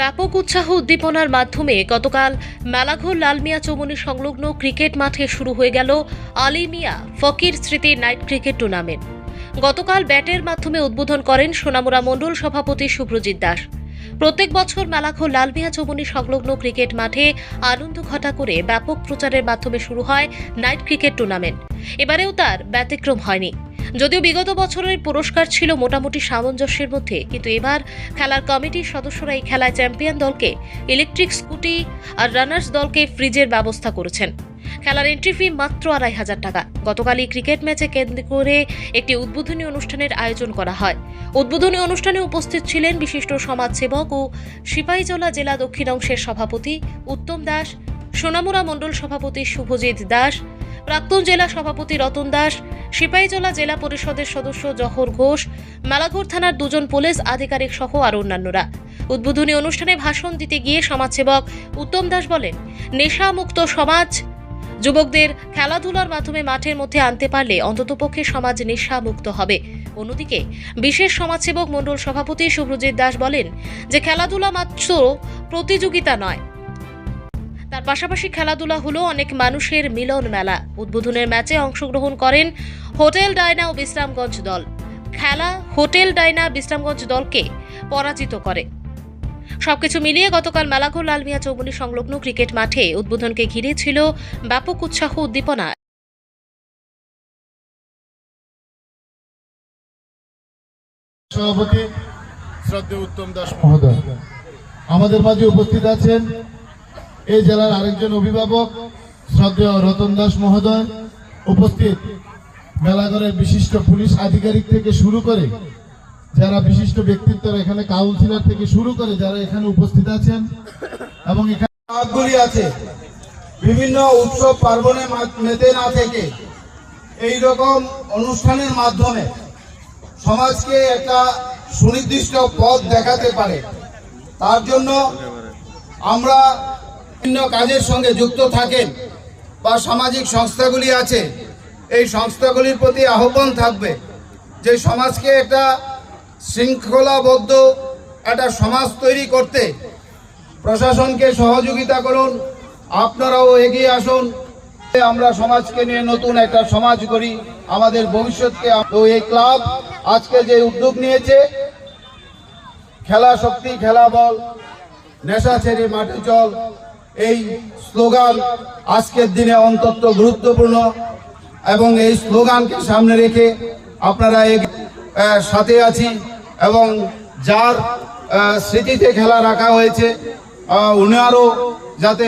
ব্যাপক উৎসাহ উদ্দীপনার মাধ্যমে গতকাল মেলাঘর লালমিয়া চৌমনি সংলগ্ন ক্রিকেট মাঠে শুরু হয়ে গেল আলী মিয়া ফকির স্মৃতি নাইট ক্রিকেট টুর্নামেন্ট। গতকাল ব্যাটের মাধ্যমে উদ্বোধন করেন সোনামুড়া মণ্ডল সভাপতি সুব্রজিৎ দাস। প্রত্যেক বছর মেলাঘর লালমিয়া চৌমনি সংলগ্ন ক্রিকেট মাঠে আনন্দ ঘটা করে ব্যাপক প্রচারের মাধ্যমে শুরু হয় নাইট ক্রিকেট টুর্নামেন্ট। এবারেও তার ব্যতিক্রম হয়নি। যদিও বিগত বছরের পুরস্কার ছিল মোটামুটি সামঞ্জস্যের মধ্যে, কিন্তু এবার খেলার কমিটির সদস্যরা এই খেলায় চ্যাম্পিয়ন দলকে ইলেকট্রিক স্কুটি আর রানার্স দলকে ফ্রিজের ব্যবস্থা করেছেন। খেলার এন্ট্রি ফি মাত্র আড়াই হাজার টাকা। গতকালই ক্রিকেট ম্যাচে কেন্দ্র করে একটি উদ্বোধনী অনুষ্ঠানের আয়োজন করা হয়। উদ্বোধনী অনুষ্ঠানে উপস্থিত ছিলেন বিশিষ্ট সমাজসেবক ও সিপাহীজলা জেলা দক্ষিণাংশের সভাপতি উত্তম দাস, সোনামুড়া মণ্ডল সভাপতি শুভজিৎ দাস, প্রাক্তন জেলা সভাপতি রতন দাস সিপাহীজলা জেলা পরিষদের সদস্য জহর ঘোষ, মেলাঘর থানার দুজন পুলিশ আধিকারিক সহ আরও অন্যান্যরা। উদ্বোধনী অনুষ্ঠানে ভাষণ দিতে গিয়ে সমাজসেবক উত্তম দাস বলেন, নেশামুক্ত সমাজ, যুবকদের খেলাধুলার মাধ্যমে মাঠের মধ্যে আনতে পারলে অন্ততপক্ষে সমাজ নেশামুক্ত হবে। অন্যদিকে, বিশেষ সমাজসেবক মণ্ডল সভাপতি শুভ্রজিৎ দাস বলেন যে, খেলাধুলা মাত্র প্রতিযোগিতা নয় তার পাশাপাশি খেলাধুলা হলো অনেক মানুষের মিলন মেলা। উদ্বোধনের ম্যাচে অংশগ্রহণ করেন হোটেল ডায়না ও বিশ্রামগঞ্জ দল। খেলা হোটেল ডায়না বিশ্রামগঞ্জ দলকে পরাজিত করে। সবকিছু মিলিয়ে গতকাল মেলাঘর লালমিয়া চৌমনি সংলগ্ন ক্রিকেট মাঠে উদ্বোধনকে ঘিরে ছিল ব্যাপক উৎসাহ উদ্দীপনা। সভাপতি শ্রদ্ধেয় উত্তম দাস মহোদয়, আমাদের মাঝে উপস্থিত আছেন এই জেলার আরেকজন অভিভাবক, শ্রদ্ধেয় রতন দাস মহোদয়, উপস্থিত। মেলাঘরের বিশিষ্ট পুলিশ আধিকারিক থেকে শুরু করে, যারা বিশিষ্ট ব্যক্তিত্বরা এখানে কাউন্সিলর থেকে শুরু করে যারা এখানে উপস্থিত আছেন এবং এখানে আছে। বিভিন্ন উৎসব পার্বণে মেতে না থেকে এই রকম অনুষ্ঠানের মাধ্যমে সমাজকে একটা সুনির্দিষ্ট পথ দেখাতে পারে। তার জন্য আমরা বিভিন্ন কাজের সঙ্গে যুক্ত থাকেন বা সামাজিক সংস্থাগুলি আছে, এই সংস্থাগুলির প্রতি আহ্বান থাকবে যে সমাজকে একটা শৃঙ্খলাবদ্ধ একটা সমাজ তৈরি করতে প্রশাসনকে সহযোগিতা করুন, আপনারাও এগিয়ে আসুন। আমরা সমাজকে নিয়ে নতুন একটা সমাজ করি আমাদের ভবিষ্যৎকে তো এই ক্লাব আজকে যে উদ্যোগ নিয়েছে, খেলা শক্তি, খেলা বল, নেশা ছেড়ে মাঠে চল এই স্লোগান আজকের দিনে অন্তত গুরুত্বপূর্ণ এবং এই স্লোগানকে সামনে রেখে আপনারা সাথে আছি এবং যার স্মৃতিতে খেলা রাখা হয়েছে উনারও যাতে